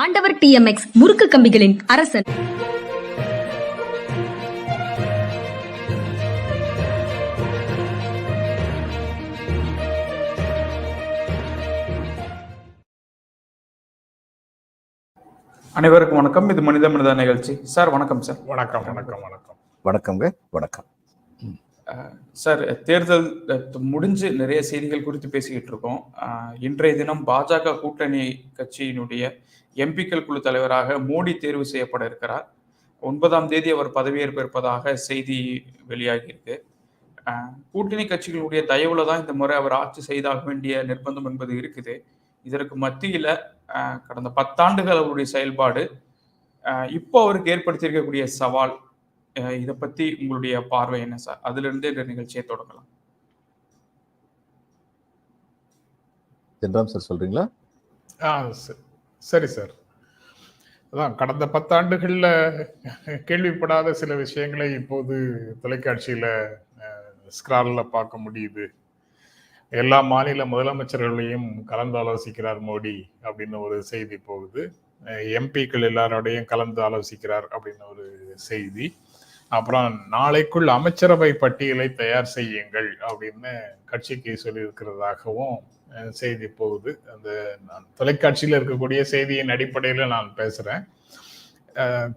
ஆண்டவர் டிஎம்எக்ஸ் முறுக்கு கம்பிகளின் அரசன். அனைவருக்கும் வணக்கம். இது மனித மனித நிகழ்ச்சி. சார் வணக்கம் சார். வணக்கம் வணக்கம் வணக்கம். வணக்கங்க வணக்கம். சார் தேர்தல் முடிஞ்சு நிறைய செய்திகள் குறித்து பேசிக்கிட்டு இருக்கோம். இன்றைய தினம் பாஜக கூட்டணி கட்சியினுடைய எம்பிக்கள் குழு தலைவராக மோடி தேர்வு செய்யப்பட இருக்கிறார். ஒன்பதாம் தேதி அவர் பதவியேற்ப இருப்பதாக செய்தி வெளியாகியிருக்கு. கூட்டணி கட்சிகளுடைய தயவுல தான் இந்த முறை அவர் ஆட்சி செய்தாக வேண்டிய நிர்பந்தம் என்பது இருக்குது. இதற்கு மத்தியில கடந்த பத்தாண்டுகள் அவருடைய செயல்பாடு இப்போ அவருக்கு ஏற்படுத்தியிருக்கக்கூடிய சவால் இதை பத்தி உங்களுடைய பார்வை என்ன சார்? அதுல இருந்தே இந்த நிகழ்ச்சியை தொடங்கலாம். ஜென்ராம் சார் சொல்றீங்களா? ஆ ச- சரி சார் அதான் கடந்த பத்தாண்டுகளில் கேள்விப்படாத சில விஷயங்களை இப்போது தொலைக்காட்சியில் ஸ்கிராலில் பார்க்க முடியுது. எல்லா மாநில முதலமைச்சர்களையும் கலந்து ஆலோசிக்கிறார் மோடி அப்படின்னு ஒரு செய்தி போகுது. எம்பிக்கள் எல்லாரோடையும் கலந்து ஆலோசிக்கிறார் அப்படின்னு ஒரு செய்தி. அப்புறம் நாளைக்குள் அமைச்சரவை பட்டியலை தயார் செய்யுங்கள் அப்படின்னு கட்சிக்கு சொல்லியிருக்கிறதாகவும் செய்தி போகுது. அந்த நான் தொலைக்காட்சியில் இருக்கக்கூடிய செய்தியின் அடிப்படையில் நான் பேசுகிறேன்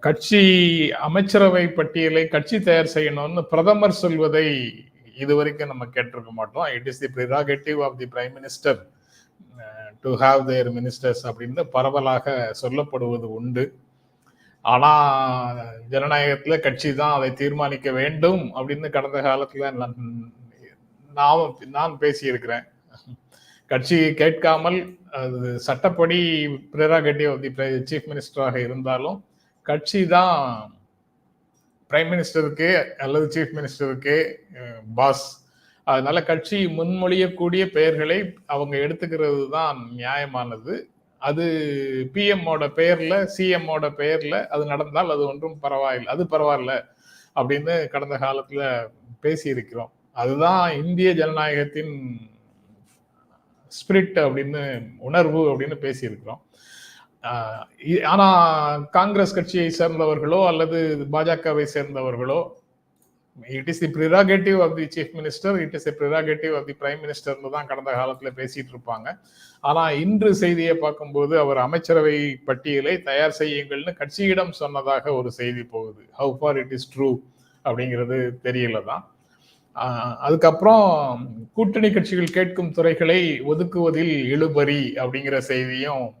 கட்சி அமைச்சரவை பட்டியலை கட்சி தயார் செய்யணும்னு பிரதமர் சொல்வதை இதுவரைக்கும் நம்ம கேட்டிருக்க மாட்டோம். It is the prerogative of the prime minister to have their ministers அப்படின்னு பரவலாக சொல்லப்படுவது உண்டு. ஆனா ஜனநாயகத்துல கட்சி தான் அதை தீர்மானிக்க வேண்டும் அப்படின்னு கடந்த காலத்துல நான் நான் நான் பேசியிருக்கிறேன். கட்சி கேட்காமல் அது சட்டப்படி ப்ரிராகேட்டிவ் ஆஃப் தி சீஃப் மினிஸ்டராக இருந்தாலும் கட்சி தான் பிரைம் மினிஸ்டருக்கு அல்லது சீஃப் மினிஸ்டருக்கு பாஸ் அதனால கட்சி முன்மொழியக்கூடிய பெயர்களை அவங்க எடுத்துக்கிறது தான் நியாயமானது. அது பிஎம்மோட பெயர்ல சிஎம்மோட பெயர்ல அது நடந்தால் அது ஒன்றும் பரவாயில்லை அது பரவாயில்ல அப்படின்னு கடந்த காலத்துல பேசியிருக்கிறோம். அதுதான் இந்திய ஜனநாயகத்தின் ஸ்பிரிட் அப்படின்னு உணர்வு அப்படின்னு பேசியிருக்கிறோம். இ- ஆனா காங்கிரஸ் கட்சியை சேர்ந்தவர்களோ அல்லது பாஜகவை சேர்ந்தவர்களோ it is the prerogative of the chief minister it is the prerogative of the prime மினிஸ்டர்னு தான் கடந்த காலத்தில் பேசிட்டு இருப்பாங்க. ஆனா இன்று செய்தியை பார்க்கும்போது அவர் அமைச்சரவை பட்டியலை தயார் செய்யுங்கள்னு கட்சியிடம் சொன்னதாக ஒரு செய்தி போகுது. How far it is true அப்படிங்கிறது தெரியல தான். அதுக்கப்புறம் கூட்டணி கட்சிகள் கேட்கும் துறைகளை ஒதுக்குவதில் இழுபறி அப்படிங்கிற செய்தியும்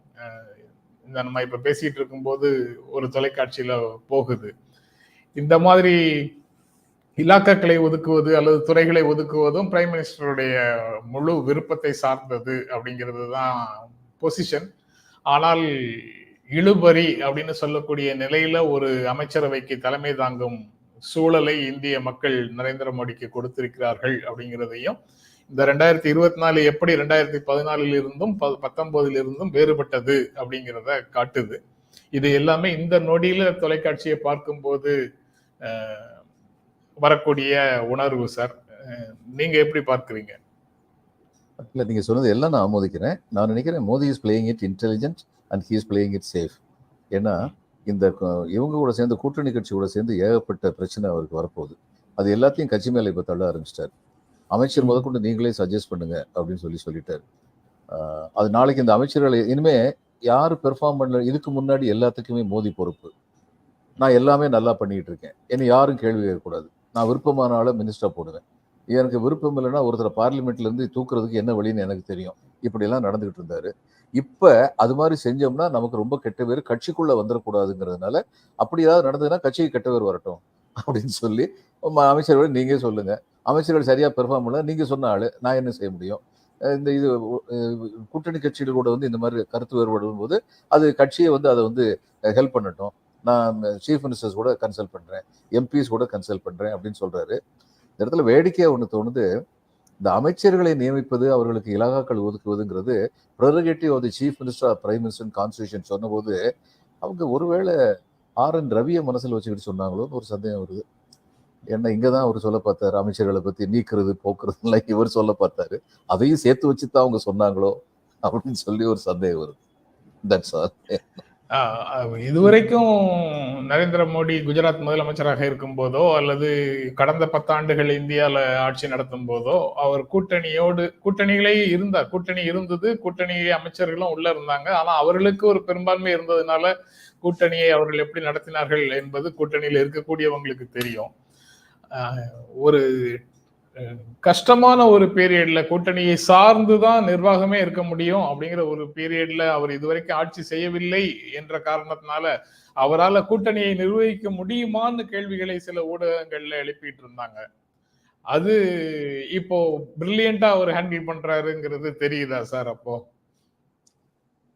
இந்த நம்ம இப்ப பேசிட்டு இருக்கும்போது ஒரு தொலைக்காட்சியில போகுது. இந்த மாதிரி இலாக்காக்களை ஒதுக்குவது அல்லது துறைகளை ஒதுக்குவதும் பிரைம் மினிஸ்டருடைய முழு விருப்பத்தை சார்ந்தது அப்படிங்கிறது தான் பொசிஷன் ஆனால் இழுபறி அப்படின்னு சொல்லக்கூடிய நிலையில ஒரு அமைச்சரவைக்கு தலைமை தாங்கும் சூழலை இந்திய மக்கள் நரேந்திர மோடிக்கு கொடுத்திருக்கிறார்கள் அப்படிங்கிறதையும் இந்த ரெண்டாயிரத்தி இருபத்தி நாலு எப்படி ரெண்டாயிரத்தி பதினாலில் இருந்தும் ப- பத்தொன்பதில் இருந்தும் வேறுபட்டது அப்படிங்கிறத காட்டுது. இது எல்லாமே இந்த நொடியில தொலைக்காட்சியை பார்க்கும்போது வரக்கூடிய உணர்வு சார். நீங்க எப்படி பார்க்குறீங்க? இல்ல நீங்க சொன்னது எல்லாம் நான் ஆமோதிக்கிறேன். நான் நினைக்கிறேன் Modi is playing it intelligent and he is playing it safe ஏன்னா இந்த இவங்க கூட சேர்ந்து கூட்டணி கட்சி கூட சேர்ந்து ஏகப்பட்ட பிரச்சனை அவருக்கு வரப்போகுது. அது எல்லாத்தையும் கட்சி மேல இப்ப தள்ள ஆரம்பிச்சிட்டாரு. அமைச்சர் முதற்கொண்டு நீங்களே சஜஸ்ட் பண்ணுங்க அப்படின்னு சொல்லி சொல்லிட்டாரு. அது நாளைக்கு இந்த அமைச்சர்களை இனிமே யாரு பெர்ஃபார்ம் பண்ணல இதுக்கு முன்னாடி எல்லாத்துக்குமே மோதி பொறுப்பு. நான் எல்லாமே நல்லா பண்ணிட்டு இருக்கேன். என்னை யாரும் கேள்வி கேட்கக்கூடாது. நான் விருப்பமான ஆளை மினிஸ்டர் போடுவேன். எனக்கு விருப்பம் இல்லைன்னா ஒருத்தர் பார்லிமெண்ட்ல இருந்து தூக்குறதுக்கு என்ன வழின்னு எனக்கு தெரியும். இப்படியெல்லாம் நடந்துகிட்டு இருந்தாரு. இப்போ அது மாதிரி செஞ்சோம்னா நமக்கு ரொம்ப கெட்ட பேர் கட்சிக்குள்ளே வந்துடக்கூடாதுங்கிறதுனால அப்படி ஏதாவது நடந்ததுன்னா கட்சிக்கு கெட்ட பேர் வரட்டும் அப்படின்னு சொல்லி அமைச்சரோட அமைச்சர்கள் சொல்லுங்கள் சொல்லுங்க. அமைச்சர்கள் சரியாக பெர்ஃபார்ம் பண்ணல நீங்கள் சொன்ன ஆள் நான் என்ன செய்ய முடியும்? இந்த இது கூட்டணி கட்சிகள் கூட வந்து இந்த மாதிரி கருத்து வேறுபடும் போது அது கட்சியை வந்து அதை வந்து ஹெல்ப் பண்ணட்டும். நான் சீஃப் மினிஸ்டர்ஸ் கூட கன்சல்ட் பண்ணுறேன் எம்பிஸ் கூட கன்சல்ட் பண்ணுறேன் அப்படின்னு சொல்கிறாரு இந்த இடத்துல வேடிக்கையாக ஒன்று தோணுது. இந்த அமைச்சர்களை நியமிப்பது அவர்களுக்கு இலாகாக்கள் ஒதுக்குவதுங்கிறது prerogative of the chief minister of prime minister constitution சொன்னபோது அவங்க ஒருவேளை ஆர் என் ரவியை மனசில் வச்சுக்கிட்டு சொன்னாங்களோன்னு ஒரு சந்தேகம் வருது. ஏன்னா இங்கே தான் அவர் சொல்ல பார்த்தாரு அமைச்சர்களை பற்றி நீக்கிறது போக்குறதுலாம் இவர் சொல்ல பார்த்தாரு. அதையும் சேர்த்து வச்சு தான் அவங்க சொன்னாங்களோ அப்படின்னு சொல்லி ஒரு சந்தேகம் வருது. தட்ஸ் ஆல் இதுவரைக்கும் நரேந்திர மோடி குஜராத் முதலமைச்சராக இருக்கும் போதோ அல்லது கடந்த பத்தாண்டுகள் இந்தியாவில் ஆட்சி நடத்தும் போதோ அவர் கூட்டணியோடு கூட்டணிகளே இருந்தார். கூட்டணி இருந்தது கூட்டணி அமைச்சர்களும் உள்ள இருந்தாங்க. ஆனா அவர்களுக்கு ஒரு பெரும்பான்மை இருந்ததுனால கூட்டணியை அவர்கள் எப்படி நடத்தினார்கள் என்பது கூட்டணியில் இருக்கக்கூடியவங்களுக்கு தெரியும். ஒரு கஷ்டமான ஒரு பீரியட்ல கூட்டணியை சார்ந்து தான் நிர்வாகமே இருக்க முடியும் அப்படிங்கிற ஒரு பீரியட்ல அவர் இதுவரைக்கும் ஆட்சி செய்யவில்லை என்ற காரணத்தினால அவரால் கூட்டணியை நிர்வகிக்க முடியுமான்னு கேள்விகளை சில ஊடகங்கள்ல எழுப்பிட்டு இருந்தாங்க. அது இப்போ பிரில்லியண்டா அவர் ஹேண்டில் பண்றாருங்கிறது தெரியுதா சார் அப்போ?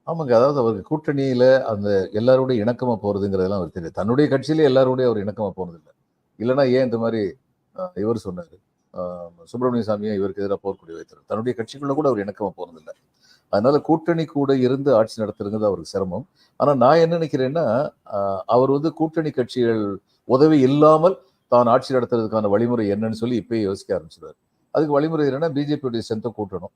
ஆமாங்க அதாவது அவருக்கு கூட்டணியில அந்த எல்லாரோட இணக்கமா போறதுங்கிறதெல்லாம் அவர் தெரியும் தன்னுடைய கட்சியில எல்லாரோடய அவர் இணக்கமா போனதில்லை. இல்லைன்னா ஏன் இந்த மாதிரி இவர் சொன்னாரு? சுப்பிரமணிய சாமியை இவருக்கு எதிராக போர்க்குடி வைத்தார் தன்னுடைய கட்சிக்குள்ள கூட அவர் இணக்கமாக போனதில்லை. அதனால கூட்டணி கூட இருந்து ஆட்சி நடத்துறது அவருக்கு சிரமம். ஆனால் நான் என்ன நினைக்கிறேன்னா அவர் வந்து கூட்டணி கட்சிகள் உதவி இல்லாமல் தான் ஆட்சி நடத்துறதுக்கான வழிமுறை என்னன்னு சொல்லி இப்பயே யோசிக்க ஆரம்பிச்சிருவார். அதுக்கு வழிமுறை என்னன்னா பிஜேபியுடைய ஸ்ட்ரென்த்தை கூட்டணும்.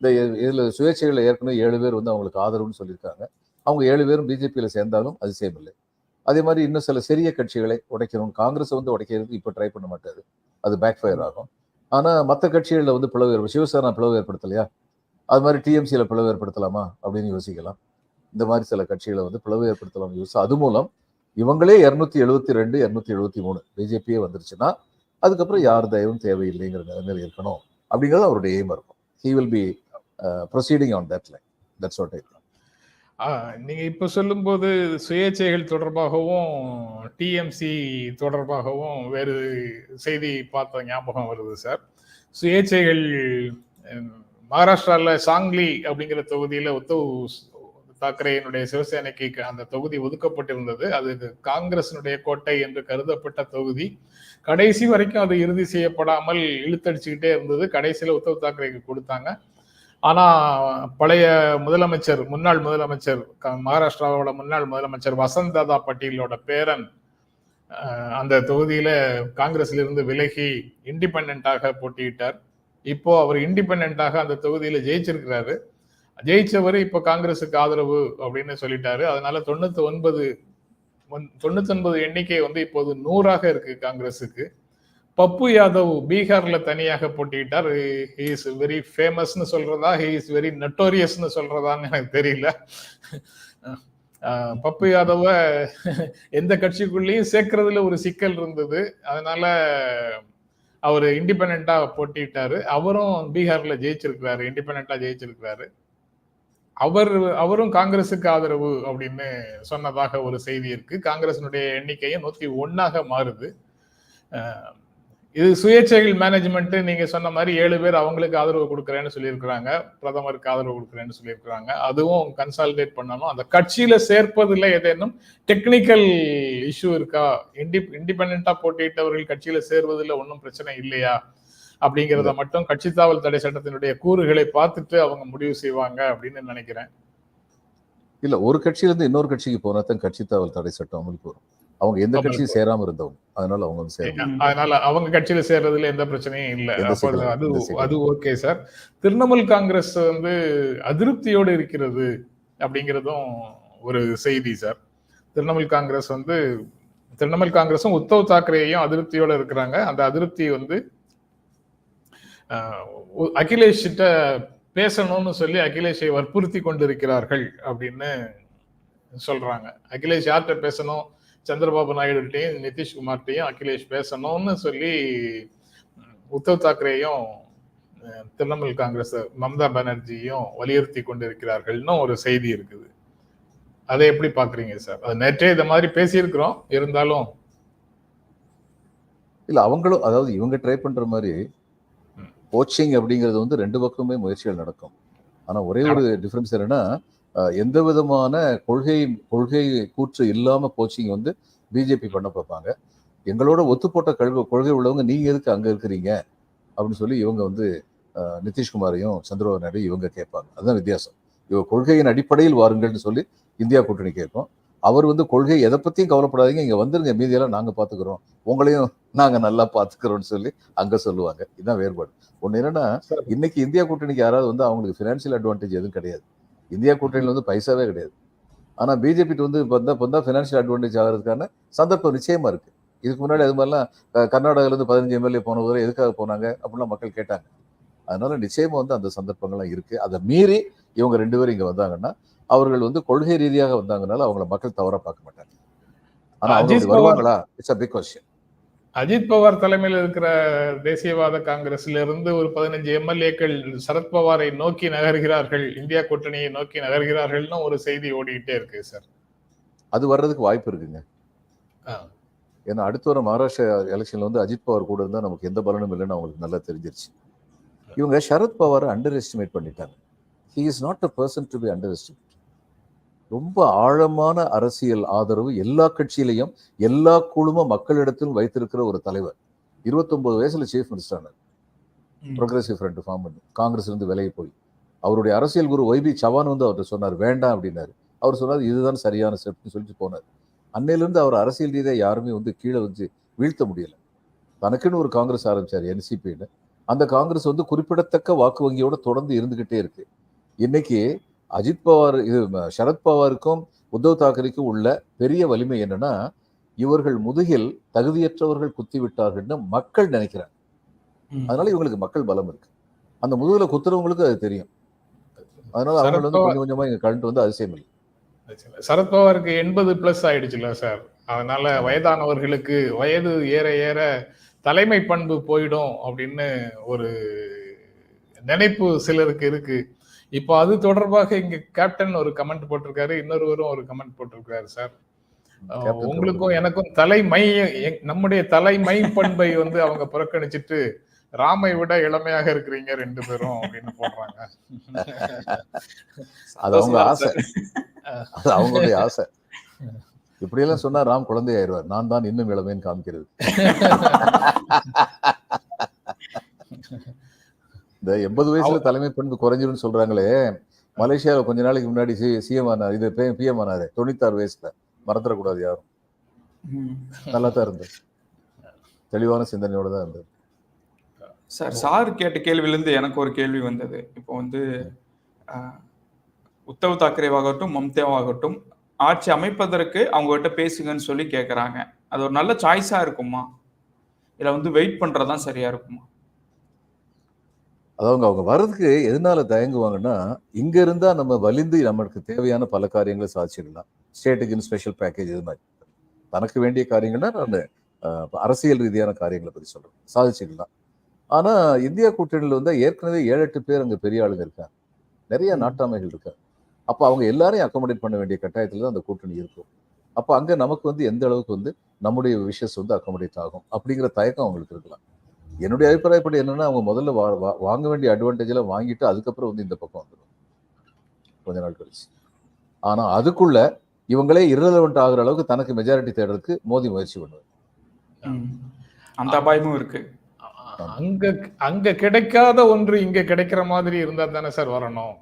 இந்த இதில் இதுல ஏற்கனவே ஏழு பேர் வந்து அவங்களுக்கு ஆதரவுன்னு சொல்லியிருக்காங்க. அவங்க ஏழு பேரும் பிஜேபியில் சேர்ந்தாலும் அதிசயமில்லை. அதே மாதிரி இன்னும் சில சிறிய கட்சிகளை உடைக்கணும். காங்கிரஸ் வந்து உடைக்கிறதுக்கு இப்போ ட்ரை பண்ண மாட்டாரு. அது பேக் ஃபயர் ஆகும். ஆனால் மற்ற கட்சிகளில் வந்து பிளவு ஏற்படும் சிவசேனா பிளவு ஏற்படுத்தலையா? அது மாதிரி டிஎம்சியில் பிளவு ஏற்படுத்தலாமா? அப்படின்னு யோசிக்கலாம். இந்த மாதிரி சில கட்சிகளை வந்து பிளவு ஏற்படுத்தலாம் யோசி அது மூலம் இவங்களே இரநூத்தி எழுபத்தி ரெண்டு இரநூத்தி எழுபத்தி மூணு பிஜேபியே வந்துருச்சுன்னா அதுக்கப்புறம் யார் தயவும் தேவையில்லைங்கிற நிலைமையில் இருக்கணும். அப்படிங்கிறது அவருடைய எய்ம் இருக்கும். He will be proceeding on that line that's what I ah நீங்க இப்ப சொல்லும்போது சுயேட்சைகள் தொடர்பாகவும் டிஎம்சி தொடர்பாகவும் வேறு செய்தி பார்த்த ஞாபகம் வருது சார். சுயேட்சைகள் மகாராஷ்டிராவில் சாங்லி அப்படிங்கிற தொகுதியில் உத்தவ் தாக்கரேனுடைய சிவசேனைக்கு அந்த தொகுதி ஒதுக்கப்பட்டிருந்தது. அது காங்கிரசினுடைய கோட்டை என்று கருதப்பட்ட தொகுதி. கடைசி வரைக்கும் அது இறுதி செய்யப்படாமல் இழுத்தடிச்சுக்கிட்டே இருந்தது. கடைசியில் உத்தவ் தாக்கரேக்கு கொடுத்தாங்க. ஆனா பழைய முதலமைச்சர் முன்னாள் முதலமைச்சர் க- மகாராஷ்டிராவோட முன்னாள் முதலமைச்சர் வசந்த் தாதா பட்டீலோட பேரன் அந்த தொகுதியில காங்கிரஸ்ல இருந்து விலகி இண்டிபெண்டாக போட்டியிட்டார். இப்போ அவர் இண்டிபெண்டாக அந்த தொகுதியில ஜெயிச்சிருக்கிறாரு. ஜெயிச்சவர் இப்போ காங்கிரஸுக்கு ஆதரவு அப்படின்னு சொல்லிட்டாரு. அதனால தொண்ணூத்தி ஒன்பது தொண்ணூத்தி ஒன்பது எண்ணிக்கை வந்து இப்போது நூறாக இருக்கு காங்கிரஸுக்கு பப்பு யாதவ் பீகார்ல தனியாக போட்டியிட்டார். ஹி இஸ் வெரி ஃபேமஸ்னு சொல்றதா? ஹி இஸ் வெரி நட்டோரியஸ்னு சொல்றதான்னு எனக்கு தெரியல. பப்பு யாதவ எந்த கட்சிக்குள்ளேயும் சேர்க்கறதுல ஒரு சிக்கல் இருந்தது. அதனால அவர் இண்டிபெண்டா போட்டிட்டாரு அவரும் பீகார்ல ஜெயிச்சிருக்கிறாரு இண்டிபெண்டா ஜெயிச்சிருக்கிறாரு. அவர் அவரும் காங்கிரஸுக்கு ஆதரவு அப்படின்னு சொன்னதாக ஒரு செய்தி இருக்கு. காங்கிரசினுடைய எண்ணிக்கையும் நூத்தி ஒன்னாக மாறுது. இது சுயேட்சைகள் மேனேஜ்மெண்ட் நீங்க சொன்ன மாதிரி ஏழு பேர் அவங்களுக்கு ஆதரவு கொடுக்குறேன்னு சொல்லியிருக்கிறாங்க. பிரதமருக்கு ஆதரவு கொடுக்குறேன்னு சொல்லியிருக்கிறாங்க. அதுவும் கன்சாலிடேட் பண்ணணும். அந்த கட்சியில சேர்ப்பதில் ஏதேனும் டெக்னிக்கல் இஷ்யூ இருக்கா? இண்டி இண்டிபெண்டா போட்டியிட்டவர்கள் கட்சியில சேர்வதில் ஒன்றும் பிரச்சனை இல்லையா? அப்படிங்கிறத மட்டும் கட்சி தாவல் தடை சட்டத்தினுடைய கூறுகளை பார்த்துட்டு அவங்க முடிவு செய்வாங்க அப்படின்னு நினைக்கிறேன். இல்ல ஒரு கட்சியிலிருந்து இன்னொரு கட்சிக்கு போனா தான் கட்சி தாவல் தடை சட்டம் அமலுக்கு வரும். அவங்க எந்த கட்சியும் சேராம இருந்தவங்க. அதனால அவங்க வந்து அதனால அவங்க கட்சியில சேர்றதுல எந்த பிரச்சனையும் இல்ல. அது அது ஓகே சார். திரிணாமுல் காங்கிரஸ் வந்து அதிருப்தியோடு இருக்கிறது அப்படிங்கிறதும் ஒரு செய்தி சார். திரிணாமுல் காங்கிரஸ் வந்து திரிணாமுல் காங்கிரஸும் உத்தவ் தாக்கரேயும் அதிருப்தியோட இருக்கிறாங்க. அந்த அதிருப்தி வந்து அகிலேஷ் கிட்ட பேசணும்னு சொல்லி அகிலேஷை வற்புறுத்தி கொண்டிருக்கிறார்கள் அப்படின்னு சொல்றாங்க. அகிலேஷ் யார்கிட்ட பேசணும்? சந்திரபாபு நாயுடுகிட்டையும் நிதிஷ்குமார்கிட்டையும் அகிலேஷ் பேசணும்னு சொல்லி உத்தவ் தாக்கரேயும் திரிணாமுல் காங்கிரஸ் மம்தா பானர்ஜியும் வலியுறுத்தி கொண்டிருக்கிறார்கள்னு ஒரு செய்தி இருக்குது. அதை எப்படி பாக்குறீங்க சார்? அது நேற்றே இந்த மாதிரி பேசியிருக்கிறோம். இருந்தாலும் இல்ல அவங்களும் அதாவது இவங்க ட்ரை பண்ற மாதிரி. கோச்சிங் அப்படிங்கிறது வந்து ரெண்டு பக்கமே முயற்சிகள் நடக்கும். ஆனா ஒரே ஒரு டிஃபரன்ஸ் என்னன்னா எந்த விதமான கொள்கை கொள்கை கூற்று இல்லாம கோச்சிங் வந்து பிஜேபி பண்ண பார்ப்பாங்க. எங்களோட ஒத்து போட்ட கல்வி கொள்கை உள்ளவங்க நீங்க எதுக்கு அங்க இருக்கிறீங்க? அப்படின்னு சொல்லி இவங்க வந்து நிதிஷ்குமாரையும் சந்திரபாபு நாயுடு இவங்க கேட்பாங்க. அதுதான் வித்தியாசம். இவங்க கொள்கையின் அடிப்படையில் வாருங்கள்னு சொல்லி இந்தியா கூட்டணி கேட்கும். அவர் வந்து கொள்கை எதை பத்தியும் கவலைப்படாதீங்க. இங்க வந்துருங்க மீதியெல்லாம் நாங்க பாத்துக்கிறோம். உங்களையும் நாங்க நல்லா பாத்துக்கிறோம்னு சொல்லி அங்க சொல்லுவாங்க. இதுதான் வேறுபாடு. ஒண்ணு என்னன்னா. இன்னைக்கு இந்தியா கூட்டணிக்கு யாராவது வந்து அவங்களுக்கு பினான்சியல் அட்வான்டேஜ் எதுவும் கிடையாது. இந்தியா கூட்டணியில வந்து பைசாவே கிடையாது. ஆனா பிஜேபி வந்து வந்தா வந்தா ஃபினான்ஷியல் அட்வான்டேஜ் ஆகிறதுக்கான சந்தர்ப்பம் நிச்சயமா இருக்கு. இதுக்கு முன்னாடி அது மாதிரிலாம் இருந்து பதினஞ்சு எம்எல்ஏ போனவரை எதுக்காக போனாங்க அப்படிலாம் மக்கள் கேட்டாங்க. அதனால நிச்சயமா வந்து அந்த சந்தர்ப்பங்கள்லாம் இருக்கு. அதை மீறி இவங்க ரெண்டு பேரும் இங்க வந்தாங்கன்னா அவர்கள் வந்து கொள்கை ரீதியாக வந்தாங்கனால அவங்கள மக்கள் தவறா பார்க்க மாட்டாங்க. ஆனா அவங்க அஜித் அப்படி வருவாங்களா? It's a big question Ajit Pawar தலைமையில் இருக்கிற தேசியவாத காங்கிரஸ்ல இருந்து ஒரு பதினஞ்சு எம்எல்ஏக்கள் சரத்பவாரை நோக்கி நகர்கிறார்கள் இந்தியா கூட்டணியை நோக்கி நகர்கிறார்கள்னு ஒரு செய்தி ஓடிக்கிட்டே இருக்கு சார். அது வர்றதுக்கு வாய்ப்பு இருக்குங்க. ஏன்னா அடுத்த வர மகாராஷ்டிரா எலெக்ஷன்ல வந்து அஜித் பவார் கூட இருந்தா நமக்கு எந்த பலனும் இல்லைன்னு அவங்களுக்கு நல்லா தெரிஞ்சிருச்சு. இவங்க சரத் பவாரை அண்டர் எஸ்டிமேட் பண்ணிட்டாங்க. He is not a person to be underestimate ரொம்ப ஆழமான அரசியல் ஆதரவு எல்லா கட்சியிலையும் எல்லா குழும மக்களிடத்திலும் வைத்திருக்கிற ஒரு தலைவர். 29 வயசுல சீஃப் மினிஸ்டர் ஆனார். ப்ரோக்ரஸிவ் ஃப்ரண்ட் ஃபார்ம் பண்ணி காங்கிரஸ் இருந்து விலகி போய். அவருடைய அரசியல் குரு ஒய்பி சவான் வந்து அவர்கிட்ட சொன்னார் வேண்டாம் அப்படின்னாரு. அவர் சொன்னார் இதுதான் சரியான ஸ்டெப்னு சொல்லிட்டு போனார். அன்னையிலிருந்து அவர் அரசியல் ரீதியாக யாருமே வந்து கீழே வந்து வீழ்த்த முடியல. தனக்குன்னு ஒரு காங்கிரஸ் ஆரம்பிச்சார் என்சிபின்னு அந்த காங்கிரஸ் வந்து குறிப்பிடத்தக்க வாக்கு வங்கியோட தொடர்ந்து இருந்துகிட்டே இருக்கு. இன்னைக்கு அஜித் பவார் இது ம, சரத் பவாருக்கும் உத்தவ் தாக்கரேக்கும் உள்ள பெரிய வலிமை என்னன்னா இவர்கள் முதுகில் தகுதியற்றவர்கள் குத்தி விட்டார்கள்னு மக்கள் நினைக்கிறாங்க. அதனால இவங்களுக்கு மக்கள் பலம் இருக்கு. அந்த முதுகுல குத்துறவங்களுக்கு அது தெரியும். அதனால அவங்க வந்து கொஞ்சம் கொஞ்சமா இங்க கழண்டு வந்து அதிசயம் இல்லை. சரத்பவாருக்கு எண்பது பிளஸ் ஆயிடுச்சுல சார். அதனால வயதானவர்களுக்கு வயது ஏற ஏற தலைமை பண்பு போயிடும் அப்படின்னு ஒரு நினைப்பு சிலருக்கு இருக்கு. இப்போ அது தொடர்பாக இங்க கேப்டன் ஒரு கமெண்ட் போட்டிருக்காரு இன்னொருவரும் ஒரு கமெண்ட் போட்டிருக்காரு சார் உங்களுக்கும் எனக்கும் தலைமை நம்முடைய தலைமை பண்பை வந்து அவங்க புறக்கணிச்சிட்டு ராமை விட இளமையாக இருக்கிறீங்க ரெண்டு பேரும் அப்படின்னு போடுறாங்க. அது அவங்க ஆசை. அது அவங்களுடைய ஆசை. இப்படியெல்லாம் சொன்னா ராம் குழந்தை ஆயிடுவார். நான் தான் இன்னும் இளமைன்னு காமிக்கிறது. இந்த எண்பது வயசுல தலைமை பண்பு குறைஞ்சிரும்னு சொல்றாங்களே. மலேசியாவில் கொஞ்ச நாளைக்கு முன்னாடி சி சிஎம் ஆனார். இது பிஎம் ஆனாரு. தொண்ணூத்தாறு வயசுல. மறந்துடக்கூடாது யாரும். நல்லா தான் இருந்தார் தெளிவான சிந்தனையோட தான் இருந்தார் சார் சார் கேட்ட கேள்வியிலேருந்து எனக்கு ஒரு கேள்வி வந்தது. இப்போ வந்து உத்தவ் தாக்கரேவாகட்டும் மம்தாவாகட்டும் ஆட்சி அமைப்பதற்கு அவங்ககிட்ட பேசுங்கன்னு சொல்லி கேட்குறாங்க அது ஒரு நல்ல சாய்ஸாக இருக்குமா? இல்லை வந்து வெயிட் பண்ணுறதான் சரியா இருக்குமா? அதாவது அவங்க வர்றதுக்கு எதனால தயங்குவாங்கன்னா இங்க இருந்தா நம்ம வலிந்து நமக்கு தேவையான பல காரியங்களை சாதிச்சிடலாம். ஸ்டேட்டுக்குன்னு ஸ்பெஷல் பேக்கேஜ் இது மாதிரி. தனக்கு வேண்டிய காரியங்கள்னா நான் அரசியல் ரீதியான காரியங்களை பத்தி சொல்றேன். சாதிச்சிடலாம். ஆனா இந்தியா கூட்டணியில் வந்து ஏற்கனவே ஏழு எட்டு பேர் அங்க பெரிய ஆளுங்க இருக்காங்க. நிறைய நாட்டாமைகள் இருக்காங்க. அப்ப அவங்க எல்லாரையும் அக்கோமடேட் பண்ண வேண்டிய கட்டாயத்துல தான் அந்த கூட்டணி இருக்கும். அப்ப அங்க நமக்கு வந்து எந்த அளவுக்கு வந்து நம்முடைய விஷஸ் வந்து அக்கோமடேட் ஆகும் அப்படிங்கிற தயக்கம் அவங்களுக்கு இருக்கலாம். என்னுடைய அபிப்பிராயப்படி என்னன்னா அவங்க முதல்ல வாங்க வேண்டிய அட்வான்டேஜ் எல்லாம் வாங்கிட்டு அதுக்கப்புறம் வந்து இந்த பக்கம் வந்துடும் கொஞ்ச நாள் கழிச்சு. ஆனா அதுக்குள்ள இவங்களே irrelevant ஆகுற அளவுக்கு தனக்கு மெஜாரிட்டி தேடுறதுக்கு மோடி முயற்சி பண்ணுவார் அந்த அபாயமும் இருக்கு. அங்க அங்க கிடைக்காத ஒன்று இங்க கிடைக்கிற மாதிரி இருந்தா தானே சார் வரணும்.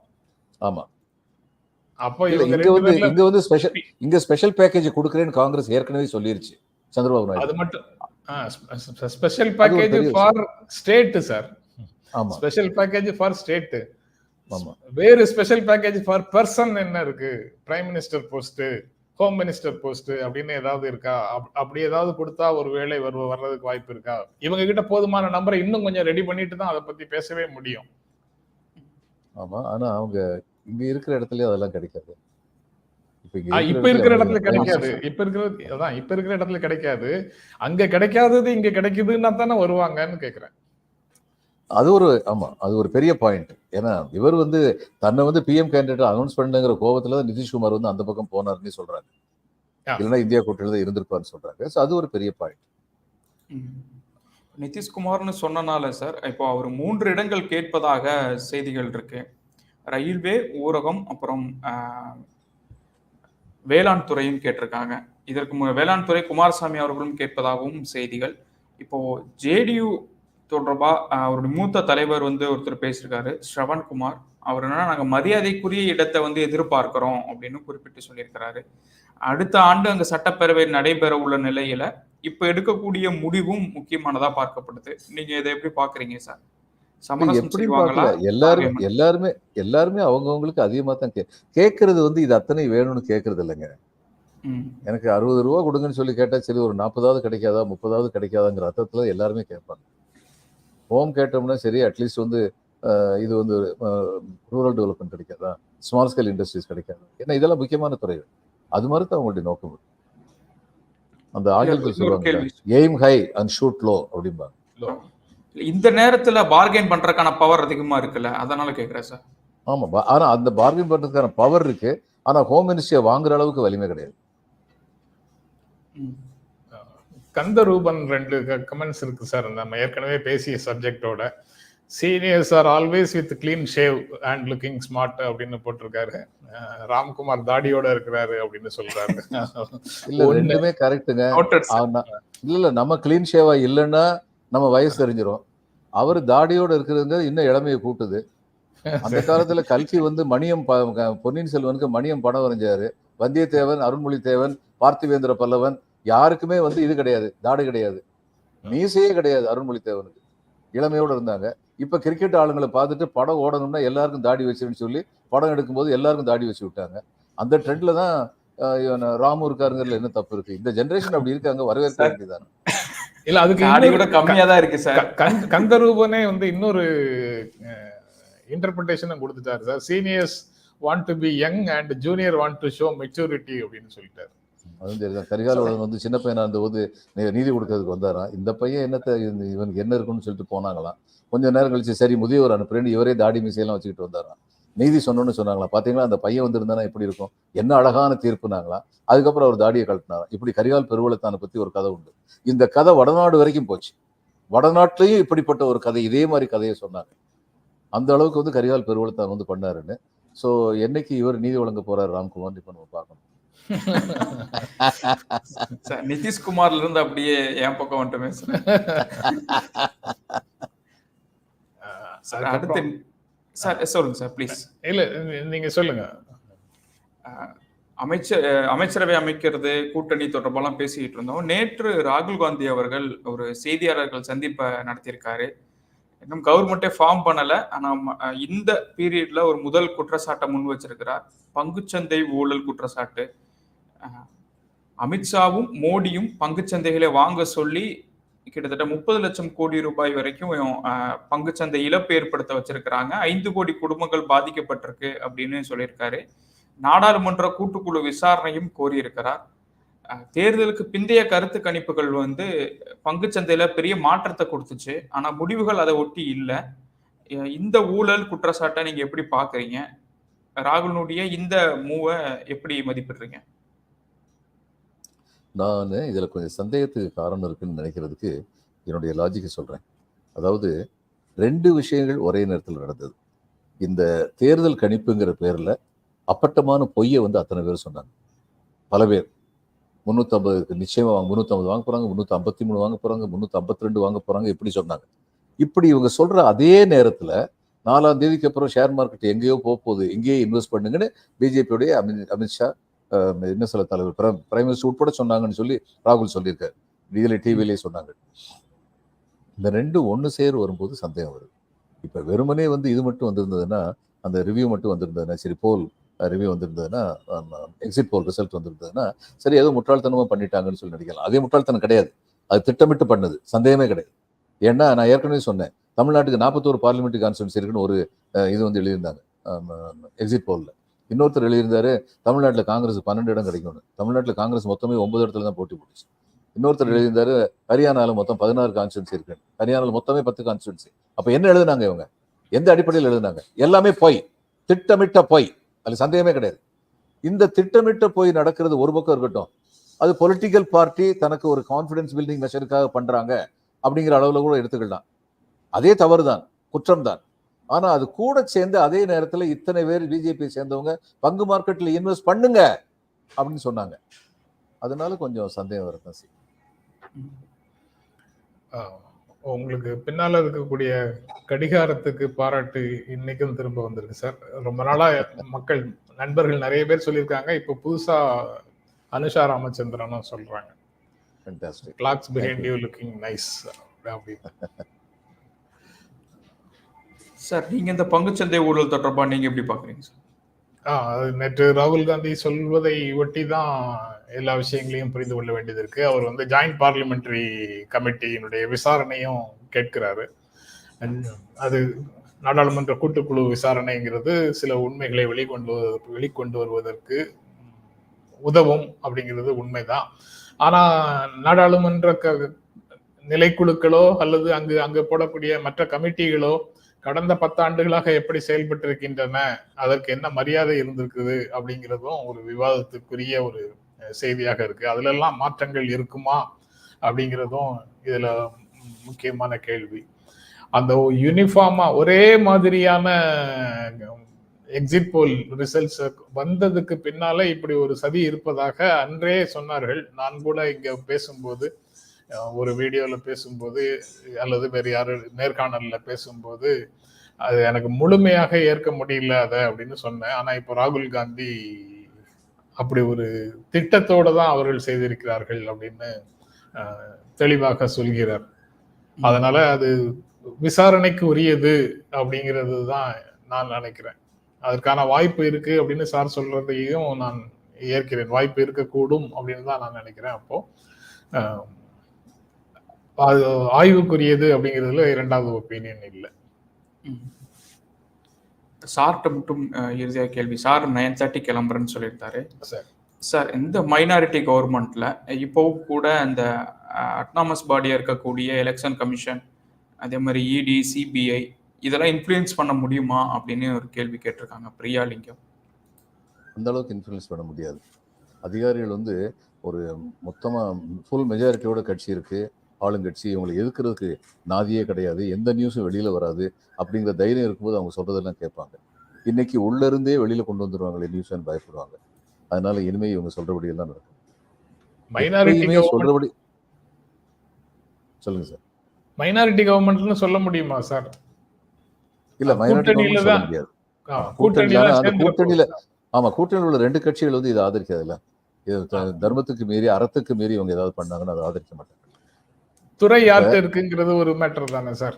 ஆமா. அப்போ இங்க வந்து இங்க வந்து ஸ்பெஷல் இங்க ஸ்பெஷல் பேக்கேஜ் கொடுக்குறேன்னு காங்கிரஸ் ஏற்கனவே சொல்லிருச்சு. சந்திரபாபு நாயுடு. அது மட்டும் special package for state sir ஆமா. ஸ்பெஷல் பேக்கேஜ் ஃபார் ஸ்டேட் ஆமா. வேறு ஸ்பெஷல் பேக்கேஜ் ஃபார் பர்சன் என்ன இருக்கு? Prime minister post home minister post அப்படின்னு ஏதாவது இருக்கா? அப்- அப்படி ஏதாவது கொடுத்தா ஒரு வேலை வரு வர்றதுக்கு வாய்ப்பு இருக்கா? இவங்க கிட்ட போதுமான நம்பரை இன்னும் கொஞ்சம் ரெடி பண்ணிட்டு தான் அதை பத்தி பேசவே முடியும். ஆமா. ஆனா அவங்க இங்க இருக்கிற இடத்துல அதெல்லாம் கிடைக்காது. இப்ப இருக்கிற இடத்துல கிடைக்காது. இப்ப இருக்கிறது அதான் இப்ப இருக்கிற இடத்துல கிடைக்காது. அங்க கிடைக்காதது இங்க கிடைக்குதுன்னா தானே வருவாங்கன்னு கேக்குறேன். அது ஒரு ஆமா அது ஒரு பெரிய பாயிண்ட் ஏன்னா இவர் வந்து தன்னை வந்து பிஎம் கேண்டிடேட் அனௌன்ஸ் பண்ணுங்கிற கோபத்துல தான் நிதிஷ்குமார் வந்து அந்த பக்கம் போனாருன்னு சொல்றாங்க. இல்லைன்னா இந்தியா கூட்டணியில தான் இருந்திருப்பாருன்னு சொல்றாங்க ஸோ அது ஒரு பெரிய பாயிண்ட். நிதிஷ்குமார்னு சொன்னனால சார் இப்போ அவர் மூன்று இடங்கள் கேட்பதாக செய்திகள் இருக்கு. ரயில்வே ஊரகம் அப்புறம் ஆஹ், வேளாண் துறையும் கேட்டிருக்காங்க. இதற்கு மு- வேளாண் துறை குமாரசாமி அவர்களும் கேட்பதாகவும் செய்திகள். இப்போ ஜேடியு தொடர்பா அவருடைய மூத்த தலைவர் வந்து ஒருத்தர் பேசியிருக்காரு ஸ்ரவண்குமார். அவர் என்னன்னா நாங்கள் மரியாதைக்குரிய இடத்தை வந்து எதிர்பார்க்கிறோம் அப்படின்னு குறிப்பிட்டு சொல்லியிருக்கிறாரு. அடுத்த ஆண்டு அங்கே சட்டப்பேரவை நடைபெற உள்ள நிலையில இப்போ எடுக்கக்கூடிய முடிவும் முக்கியமானதாக பார்க்கப்படுது. நீங்கள் இதை எப்படி பார்க்குறீங்க சார்? எப்படி பார்க்கல. எல்லாரும்? எல்லாருமே எல்லாருமே அவங்கவங்களுக்கு அதிகமா தான் கே கேட்கறது வந்து இது அத்தனை வேணும்னு கேட்கறது இல்லைங்க. எனக்கு அறுபது ரூபா கொடுங்கன்னு சொல்லி கேட்டா சரி ஒரு நாற்பதாவது கிடைக்காதா முப்பதாவது கிடைக்காதாங்கிற அர்த்தத்துல எல்லாருமே கேட்பாங்க. ஹோம் கேட்டோம்னா சரி அட்லீஸ்ட் வந்து இது வந்து ரூரல் டெவலப்மெண்ட் கிடைக்காதா? ஸ்மால் ஸ்கேல் இண்டஸ்ட்ரீஸ் கிடைக்காதா? ஏன்னா இதெல்லாம் முக்கியமான துறைகள் அது மாதிரி தான் அவங்களுடைய நோக்கம். அந்த ஆங்கிலத்தில் சொல்லுவாங்க aim high and shoot low அப்படிம்பாங்க. இந்த நேரத்துல பார்கெயின் பண்றதுக்கான பவர் அதிகமா இருக்குல்ல? அதனால கேக்குறேன் சார் ஆமா பா- ஆனா அந்த பார்கெயின் பண்றதுக்கான பவர் இருக்கு. ஆனா ஹோம் மினிஸ்ட்ரியை வாங்குற அளவுக்கு வலிமை கிடையாது. கந்தரூபன் ரெண்டு கமெண்ட்ஸ் இருக்கு சார் நம்ம ஏற்கனவே பேசிய சப்ஜெக்டோட seniors are always with clean shave and looking smart அப்படின்னு போட்டிருக்காரு. ராம்குமார் தாடியோட இருக்கிறாரு அப்படின்னு சொல்றாரு. இல்ல. ரெண்டுமே. ஆனா இல்ல இல்ல நம்ம கிளீன் ஷேவா இல்லைன்னா நம்ம வயசு தெரிஞ்சிரும். அவர் தாடியோட இருக்கிறதுங்க இன்னும் இளமையை கூட்டுது. அந்த காலத்துல கல்கி வந்து மணியம் பொன்னியின் செல்வனுக்கு மணியம் படம் வரைஞ்சாரு. வந்தியத்தேவன் அருண்மொழி தேவன் பார்த்திவேந்திர பல்லவன் யாருக்குமே வந்து இது கிடையாது. தாடி கிடையாது. மீசையே கிடையாது அருண்மொழி தேவனுக்கு இளமையோட இருந்தாங்க. இப்ப கிரிக்கெட் ஆளுங்களை பார்த்துட்டு படம் ஓடணும்னா எல்லாருக்கும் தாடி வச்சுன்னு சொல்லி படம் எடுக்கும்போது எல்லாருக்கும் தாடி வச்சு விட்டாங்க. அந்த ட்ரெண்ட்ல தான் ராமு இருக்காருங்கிறதுல என்ன தப்பு இருக்கு? இந்த ஜெனரேஷன் அப்படி இருக்காங்க வரவேற்க. வேண்டியதானே இல்ல அதுக்கு தாடி இன்னொரு கூட கம்மியா தான் இருக்கு சார். கந்தரூபனே வந்து இன்னொரு இன்டர்பிரிட்டேஷன் கொடுத்துட்டாரு sir. Seniors want to be young and junior want to show maturity அப்படின்னு சொல்லிட்டாரு. அதுவும் தெரியுது கரிகாலோடன் வந்து சின்ன பையனா இருந்தபோது நீதி கொடுக்கறதுக்கு வந்தாராம் இந்த பையன் என்னத்த இவனுக்கு என்ன இருக்குன்னு சொல்லிட்டு போனாங்களாம். கொஞ்ச நேரம் கழிச்சு சரி முதியவர் அனுப்புறேன்னு இவரே தாடி மீசையெல்லாம் வச்சுக்கிட்டு வந்தாராம். நீதி சொன்னோன்னு சொன்னாங்களா? பாத்தீங்களா? அந்த பையன் வந்திருந்தானா? எப்படி இருக்கும்? என்ன அழகான தீர்ப்புனாங்களா அதுக்கப்புறம் அவர் தாடியை கழட்டினாராம் இப்படி கரிகால் பெருவளத்தானை பத்தி ஒரு கதை உண்டு. இந்த கதை வடநாடு வரைக்கும் போச்சு. வடநாட்டிலையும் இப்படிப்பட்ட ஒரு கதை இதே மாதிரி கதையை சொன்னாங்க. அந்த அளவுக்கு வந்து கரிகால் பெருவளத்தான் வந்து பண்ணாருன்னு. ஸோ என்னைக்கு இவர் நீதி வழங்க போறாரு ராம்குமார் இப்ப நம்ம பார்க்கணும். நிதிஷ்குமார்ல இருந்து அப்படியே என் பக்கம் வந்துட்டுமே. சார் அடுத்து சார் சொல்லுங்க சார் ப்ளீஸ் இல்ல நீங்க சொல்லுங்க. அமைச்சர் அமைச்சரவை அமைக்கிறது கூட்டணி தொடர்பெல்லாம் பேசிக்கிட்டு இருந்தோம். நேற்று ராகுல் காந்தி அவர்கள் ஒரு செய்தியாளர்கள் சந்திப்பை நடத்தியிருக்காரு. இன்னும் கவர்மெண்ட்டே ஃபார்ம் பண்ணல. ஆனா ம- அஹ் இந்த பீரியட்ல ஒரு முதல் குற்றச்சாட்டை முன் வச்சிருக்கிறார். பங்குச்சந்தை ஊழல் குற்றச்சாட்டு. அமித்ஷாவும் மோடியும் பங்குச்சந்தைகளை வாங்க சொல்லி கிட்டத்தட்ட முப்பது லட்சம் கோடி ரூபாய் வரைக்கும் அஹ், பங்குச்சந்தை இழப்பு ஏற்படுத்த வச்சிருக்கிறாங்க. ஐந்து கோடி குடும்பங்கள் பாதிக்கப்பட்டிருக்கு அப்படின்னு சொல்லியிருக்காரு. நாடாளுமன்ற கூட்டுக்குழு விசாரணையும் கோரியிருக்கிறார். தேர்தலுக்கு பிந்தைய கருத்து கணிப்புகள் வந்து பங்குச்சந்தையில பெரிய மாற்றத்தை கொடுத்துச்சு. ஆனா முடிவுகள் அதை ஒட்டி இல்லை. இந்த ஊழல் குற்றச்சாட்டை நீங்க எப்படி பாக்குறீங்க? ராகுலனுடைய இந்த மூவை எப்படி மதிப்பிடுறீங்க? நான் இதில் கொஞ்சம் சந்தேகத்துக்கு காரணம் இருக்குன்னு நினைக்கிறதுக்கு என்னுடைய லாஜிக்கை சொல்கிறேன் அதாவது ரெண்டு விஷயங்கள் ஒரே நேரத்தில் நடந்தது. இந்த தேர்தல் கணிப்புங்கிற பேரில் அப்பட்டமான பொய்யை வந்து அத்தனை பேர் சொன்னாங்க. பல பேர். முந்நூற்றம்பதுக்கு நிச்சயமாக வாங்க முந்நூற்றம்பது வாங்க போகிறாங்க முந்நூற்றி ஐம்பத்தி மூணு வாங்க போகிறாங்க முந்நூற்றி ஐம்பத்தி ரெண்டு வாங்க போகிறாங்க இப்படி சொன்னாங்க. இப்படி இவங்க சொல்கிற அதே நேரத்தில் நாலாம் தேதிக்கு அப்புறம் ஷேர் மார்க்கெட் எங்கேயோ போக போகுது எங்கேயோ இன்வெஸ்ட் பண்ணுங்கன்னு பிஜேபியுடைய அமித் அமித்ஷா என்ன சொல்ல தலைவர்? பிரைம் மினிஸ்டர் உட்பட சொன்னாங்கன்னு சொல்லி ராகுல் சொல்லியிருக்காரு. இதில் டிவிலேயே சொன்னாங்க. இந்த ரெண்டு ஒன்று சேர் வரும்போது சந்தேகம் வருது. இப்போ வெறுமனே வந்து இது மட்டும் வந்திருந்ததுன்னா அந்த ரிவ்யூ மட்டும் வந்திருந்ததுன்னா சரி போல் ரிவ்யூ வந்திருந்ததுன்னா எக்ஸிட் போல் ரிசல்ட் வந்திருந்ததுன்னா சரி ஏதோ முட்டாள்தனமாக பண்ணிட்டாங்கன்னு சொல்லி நினைக்கலாம் அதே முட்டாள்தனம் கிடையாது. அது திட்டமிட்டு பண்ணது. சந்தேகமே கிடையாது. ஏன்னா நான் ஏற்கனவே சொன்னேன். தமிழ்நாட்டுக்கு நாற்பத்தோரு பார்லிமெண்ட் கான்ஸ்டியூன்சி இருக்குன்னு ஒரு இது வந்து எழுதியிருந்தாங்க. எக்ஸிட் போலில் இன்னொருத்தர் எழுதியிருந்தாரு தமிழ்நாட்டில் காங்கிரஸ் பன்னெண்டு இடம் கிடைக்கும்னு. தமிழ்நாட்டில் காங்கிரஸ் மொத்தமே ஒன்பது இடத்துல தான் போட்டி போட்டுச்சு. இன்னொருத்தர் எழுதியிருந்தாரு ஹரியானாவில் மொத்தம் பதினாறு கான்ஸ்டுவன்சி இருக்கு. ஹரியானாவில் மொத்தமே பத்து கான்ஸ்டுவன்சி அப்போ என்ன எழுதுனாங்க இவங்க? எந்த அடிப்படையில் எழுதுனாங்க? எல்லாமே பொய். திட்டமிட்ட பொய். அதில் சந்தேகமே கிடையாது. இந்த திட்டமிட்ட பொய் நடக்கிறது ஒரு பக்கம் இருக்கட்டும். அது பொலிட்டிக்கல் பார்ட்டி தனக்கு ஒரு கான்ஃபிடன்ஸ் பில்டிங் மெஷருக்காக பண்றாங்க அப்படிங்கிற அளவில் கூட எடுத்துக்கலாம். அதே தவறு தான். குற்றம்தான் ஆனா அது கூட சேர்ந்து அதே நேரத்துல இத்தனை பேர் பிஜேபி சேர்ந்தவங்க பங்கு மார்க்கெட்ல இன்வெஸ்ட் பண்ணுங்க அப்படின்னு சொன்னாங்க. அதனால கொஞ்சம் சந்தேகம் செய்யும் ஆஹ் உங்களுக்கு பின்னால இருக்கக்கூடிய கடிகாரத்துக்கு பாராட்டு இன்னைக்கும் திரும்ப வந்திருக்கு சார். ரொம்ப நாளா மக்கள் நண்பர்கள் நிறைய பேர் சொல்லியிருக்காங்க. இப்போ புதுசா அனுஷா ராமச்சந்திரனும் சொல்றாங்க. Clocks behind you looking nice அப்படி சார் நீங்க இந்த பங்குச்சந்தை ஊழல் தொடர்பா நீங்க எப்படி பாக்குறீங்க சார்? ஆ, அது நேற்று ராகுல் காந்தி சொல்வதை ஒட்டி தான் எல்லா விஷயங்களையும் புரிந்து கொள்ள வேண்டியது இருக்கு. அவர் வந்து ஜாயிண்ட் பார்லிமெண்டரி கமிட்டியினுடைய விசாரணையும் கேட்கிறாரு. அது நாடாளுமன்ற கூட்டுக்குழு விசாரணைங்கிறது சில உண்மைகளை வெளிக்கொண்டு வெளிக்கொண்டு வருவதற்கு உதவும் அப்படிங்கிறது உண்மைதான். ஆனா நாடாளுமன்ற க நிலைக்குழுக்களோ அல்லது அங்கு அங்கு போடக்கூடிய மற்ற கமிட்டிகளோ கடந்த பத்தாண்டுகளாக எப்படி செயல்பட்டு இருக்கின்றன அதற்கு என்ன மரியாதை இருந்திருக்குது அப்படிங்கிறதும் ஒரு விவாதத்துக்குரிய ஒரு செய்தியாக இருக்கு. அதுல எல்லாம் மாற்றங்கள் இருக்குமா அப்படிங்கிறதும் இதுல முக்கியமான கேள்வி. அந்த யூனிஃபார்மா ஒரே மாதிரியான எக்ஸிட் போல் ரிசல்ட்ஸ் வந்ததுக்கு பின்னால இப்படி ஒரு சதி இருப்பதாக அன்றே சொன்னார்கள். நான் கூட இங்க பேசும்போது ஒரு வீடியோவில் பேசும்போது அல்லது வேறு யாரு நேர்காணலில் பேசும்போது அது எனக்கு முழுமையாக ஏற்க முடியல அதை அப்படின்னு சொன்னேன். ஆனால் இப்போ ராகுல் காந்தி அப்படி ஒரு திட்டத்தோடு தான் அவர்கள் செய்திருக்கிறார்கள் அப்படின்னு தெளிவாக சொல்கிறார். அதனால அது விசாரணைக்கு உரியது அப்படிங்கிறது தான் நான் நினைக்கிறேன். அதற்கான வாய்ப்பு இருக்கு அப்படின்னு சார் சொல்றதையும் நான் ஏற்கிறேன். வாய்ப்பு இருக்கக்கூடும் அப்படின்னு தான் நான் நினைக்கிறேன் அப்போ. அது ஆய்வுக்குரியது அப்படிங்கிறதுல இரண்டாவது ஒப்பீனியன் இல்லை. சார்கிட்ட மட்டும் அஹ், இறுதியா கேள்வி. சார் நைன் தேர்ட்டி கிளம்புறேன்னு சொல்லியிருந்தாரு. சார். சார் இந்த மைனாரிட்டி கவர்மெண்ட்ல இப்போவும் கூட அந்த அட்னாமஸ் பாடியா இருக்கக்கூடிய எலெக்ஷன் கமிஷன் அதே மாதிரி E இடி சிபிஐ இதெல்லாம் இன்ஃப்ளூயன்ஸ் பண்ண முடியுமா அப்படின்னு ஒரு கேள்வி கேட்டிருக்காங்க. பிரியா லிங்கம். அந்த அளவுக்கு இன்ஃப்ளூயன்ஸ் பண்ண முடியாது. அதிகாரிகள் வந்து ஒரு மொத்தமாக ஃபுல் மெஜாரிட்டியோட கட்சி இருக்கு. ஆளுங்கட்சி இவங்களை எதிர்க்கிறதுக்கு நாதியே கிடையாது எந்த நியூஸும் வெளியில வராது அப்படிங்கிற தைரியம் இருக்கும்போது அவங்க சொல்றதெல்லாம் கேட்பாங்க. இன்னைக்கு உள்ள இருந்தே வெளியில கொண்டு வந்துருவாங்களே நியூஸ்னு பயப்படுவாங்க. அதனால இனிமே இவங்க சொல்றபடி எல்லாம் நடக்கும் மைனாரிட்டி சொல்றபடி சொல்லுங்க சார். மைனாரிட்டி கவர்மெண்ட்னு சொல்ல முடியுமா சார்? இல்ல மைனாரிட்டி சொல்ல முடியாது. கூட்டணியில ஆமா கூட்டணியில் உள்ள ரெண்டு கட்சிகள் வந்து இதை ஆதரிக்காதுல்ல. இது தர்மத்துக்கு மீறி அறத்துக்கு மீறி இவங்க ஏதாவது பண்ணாங்கன்னா அதை ஆதரிக்க மாட்டாங்க. துறை யார்கிட்ட இருக்குங்கிறது ஒரு மேட்டர் தானே சார்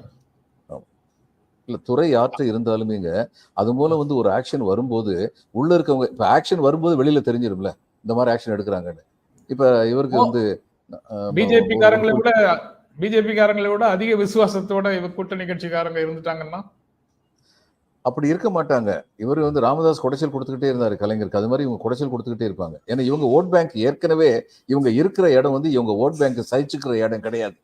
இல்ல துறை யார்கிட்ட இருந்தாலுமேங்க அது மூலம் வந்து ஒரு ஆக்ஷன் வரும்போது உள்ள இருக்கவங்க இப்ப ஆக்ஷன் வரும்போது வெளியில தெரிஞ்சிரும்ல இந்த மாதிரி ஆக்ஷன் எடுக்கிறாங்கன்னு. இப்ப இவருக்கு. வந்து அஹ், பிஜேபி ஒரு- காரங்களை விட பிஜேபி காரங்களை விட அதிக விசுவாசத்தோட இவ கூட்டணி கட்சிக்காரங்க இருந்துட்டாங்கன்னா? அப்படி இருக்க மாட்டாங்க. இவர் வந்து ராமதாஸ் குடைச்சல் கொடுத்துக்கிட்டே இருந்தாரு கலைஞருக்கு. அது மாதிரி இவங்க குடைச்சல் கொடுத்துக்கிட்டே இருப்பாங்க. ஏன்னா இவங்க ஓட் பேங்க் ஏற்கனவே இவங்க இருக்கிற இடம் வந்து இவங்க ஓட் பேங்க் சகிச்சுக்கிற இடம் கிடையாது.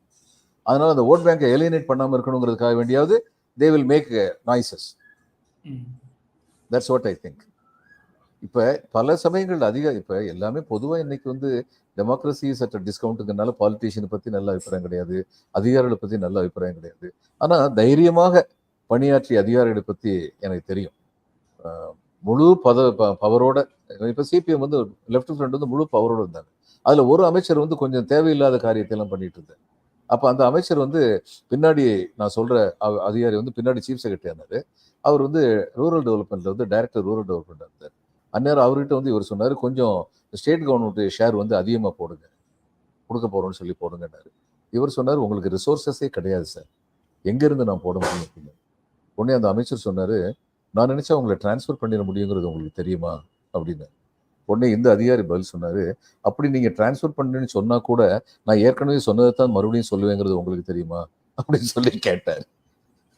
அதனால அந்த ஓட் பேங்கை எலிமினேட் பண்ணாம இருக்கணுங்கிறதுக்காக வேண்டியாவது they will make noises that's what I think இப்போ பல சமயங்கள் அதிக இப்போ எல்லாமே பொதுவாக இன்னைக்கு வந்து டெமோக்ரஸி சற்ற டிஸ்கவுண்ட்டுங்கிறனால பாலிட்டிஷியனை பற்றி நல்ல அபிப்பிராயம் கிடையாது. அதிகாரிகளை பற்றி நல்ல அபிப்பிராயம் கிடையாது. ஆனால் தைரியமாக பணியாற்றிய அதிகாரிகளை பற்றி எனக்கு தெரியும். முழு பத பவரோட இப்போ சிபிஎம் வந்து லெஃப்ட் ஃப்ரண்ட் வந்து முழு பவரோட இருந்தாங்க. அதில் ஒரு அமைச்சர் வந்து கொஞ்சம் தேவையில்லாத காரியத்தை எல்லாம் பண்ணிட்டு இருந்தார். அப்போ அந்த அமைச்சர் வந்து பின்னாடி நான் சொல்கிற அதிகாரி வந்து பின்னாடி சீஃப் செக்ரட்டரி இருந்தார் அவர் வந்து ரூரல் டெவலப்மெண்ட்ல வந்து டைரக்டர் ரூரல் டெவலப்மெண்ட் இருந்தார். அந்நேரம் அவர்கிட்ட வந்து இவர் சொன்னார் கொஞ்சம் ஸ்டேட் கவர்மெண்ட்டு ஷேர் வந்து அதிகமாக போடுங்க. கொடுக்க போகிறோம்னு சொல்லி போடுங்கன்னாரு. இவர் சொன்னார் உங்களுக்கு ரிசோர்சஸே கிடையாது சார் எங்கேருந்து நான் போட முடியும்? அப்படின்னு. உடனே அந்த அமைச்சர் சொன்னார் நான் நினச்சா உங்களை டிரான்ஸ்ஃபர் பண்ணிட முடியுங்கிறது உங்களுக்கு தெரியுமா? அப்படின்னு. உடனே இந்த அதிகாரி பதில் சொன்னாரு? அப்படி நீங்க டிரான்ஸ்ஃபர் பண்ணுன்னு சொன்னா கூட நான் ஏற்கனவே சொன்னதை தான் மறுபடியும் சொல்லுவேங்கிறது உங்களுக்கு தெரியுமா? அப்படின்னு சொல்லி கேட்டார்.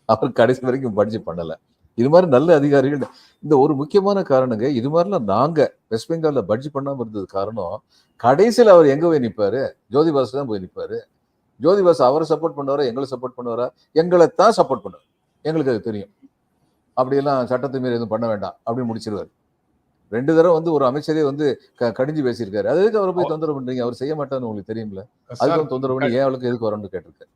அவர் கடைசி வரைக்கும் படிச்சு பண்ணல. இது மாதிரி நல்ல அதிகாரிகள் இந்த ஒரு முக்கியமான காரணங்க இது மாதிரிலாம் நாங்க வெஸ்ட் பெங்கால்ல பட்ஜெட் பண்ணாம இருந்தது காரணம் கடைசியில் அவர் எங்க போய் நிற்பாரு ஜோதிபாஸ் தான் போய் நிற்பாரு ஜோதிபாஸ் அவரை சப்போர்ட் பண்ணுவாரா? எங்களை சப்போர்ட் பண்ணுவாரா? எங்களை தான் சப்போர்ட் பண்ணுவார். எங்களுக்கு அது தெரியும். அப்படியெல்லாம் சட்டத்தை மீறி எதுவும் பண்ண வேண்டாம். அப்படின்னு முடிச்சிருவாரு. ரெண்டு தடவை வந்து ஒரு அமைச்சரே வந்து கடிஞ்சு பேசியிருக்காரு. அது எதுக்கு அவரை போய் தொந்தரவு பண்றீங்க? அவர் செய்ய மாட்டான்னு உங்களுக்கு தெரியும்ல? சார், அதுக்கும் தொந்தரவு பண்ணி ஏன் அவளுக்கு எதுக்கு வரணும்னு கேட்டிருக்கேன்.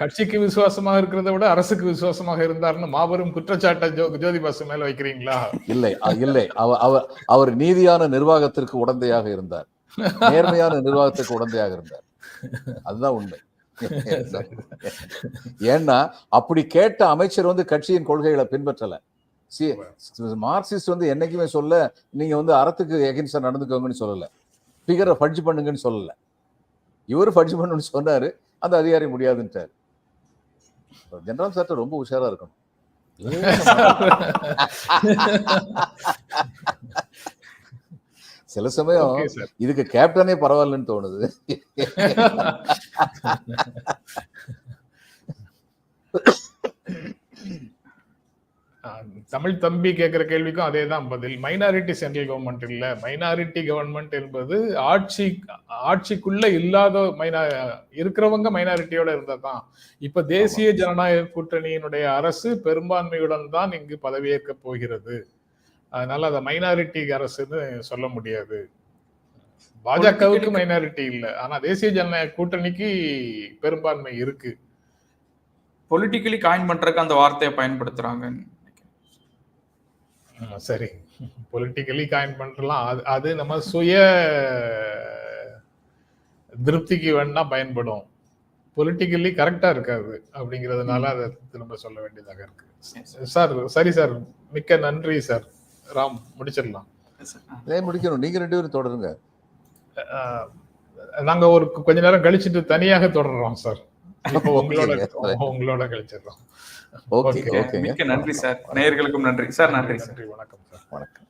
கட்சிக்கு விசுவாசமாக இருக்கிறத விட அரசுக்கு விசுவாசமாக இருந்தாருன்னு மாபெரும் குற்றச்சாட்டை ஜோதி பாசு மேல வைக்கிறீங்களா? இல்லை இல்லை. அவர் அவர் அவர் நீதியான நிர்வாகத்திற்கு உடந்தையாக இருந்தார். நேர்மையான நிர்வாகத்துக்கு உடந்தையாக இருந்தார். அதுதான் உண்மை. ஏன்னா அப்படி கேட்ட அமைச்சர் வந்து கட்சியின் கொள்கைகளை பின்பற்றல. சி மார்க்சிஸ்ட் வந்து என்னைக்குமே சொல்ல நீங்க வந்து அறத்துக்கு எகென்ஸ்டா நடந்துக்கோங்கன்னு சொல்லல. ஃபிகரை ஃபட்ஜ் பண்ணுங்கன்னு சொல்லல. இவர் ஃபட்ஜ் பண்ணணும்னு சொன்னாரு அந்த அதிகாரி முடியாதுன்ட்டார். ஜெனரல் சார்ட்ட ரொம்ப உஷாரா இருக்கணும். சில சமயம் சார் இதுக்கு கேப்டனே பரவாயில்லன்னு தோணுது. தமிழ் தம்பி கேட்கிற கேள்விக்கும் அதே தான் பதில். மைனாரிட்டி சென்ட்ரல் கவர்மெண்ட் இல்ல. மைனாரிட்டி கவர்மெண்ட் என்பது ஆட்சி ஆட்சிக்குள்ள இல்லாத மைனா இருக்கிறவங்க மைனாரிட்டியோட இருந்தா தான் இப்ப தேசிய ஜனநாயக கூட்டணியினுடைய அரசு பெரும்பான்மையுடன் தான் இங்கு பதவியேற்க போகிறது. அதனால அதை மைனாரிட்டி அரசுன்னு சொல்ல முடியாது. பாஜகவுக்கு மைனாரிட்டி இல்ல. ஆனா தேசிய ஜனநாயக கூட்டணிக்கு பெரும்பான்மை இருக்கு. பொலிட்டிக்கலி காயின் பண்றதுக்கு அந்த வார்த்தையை. ஆ, சரி. பொலிட்டிக்கலி காயின் பண்றலாம். அது அது நம்ம சுய திருப்திக்கு வேணா பயன்படும். பொலிட்டிக்கலி கரெக்டா இருக்காது அப்படிங்கிறதுனால அதை திரும்ப சொல்ல வேண்டியதாக இருக்கு. சார் சரி. சார் மிக்க நன்றி சார். ராம் முடிச்சிடலாம். ஏன் முடிக்கணும். நீங்க ரெண்டு பேரும் தொடருங்க. நாங்க ஒரு கொஞ்ச நேரம் கழிச்சிட்டு தனியாக தொடர்றோம் சார். உங்களோட. உங்களோட கழிச்சிடுறோம். ஓகே ஓகே மிக்க நன்றி சார். நேயர்களுக்கும் நன்றி. சார் நன்றி சார். வணக்கம் சார். வணக்கம்.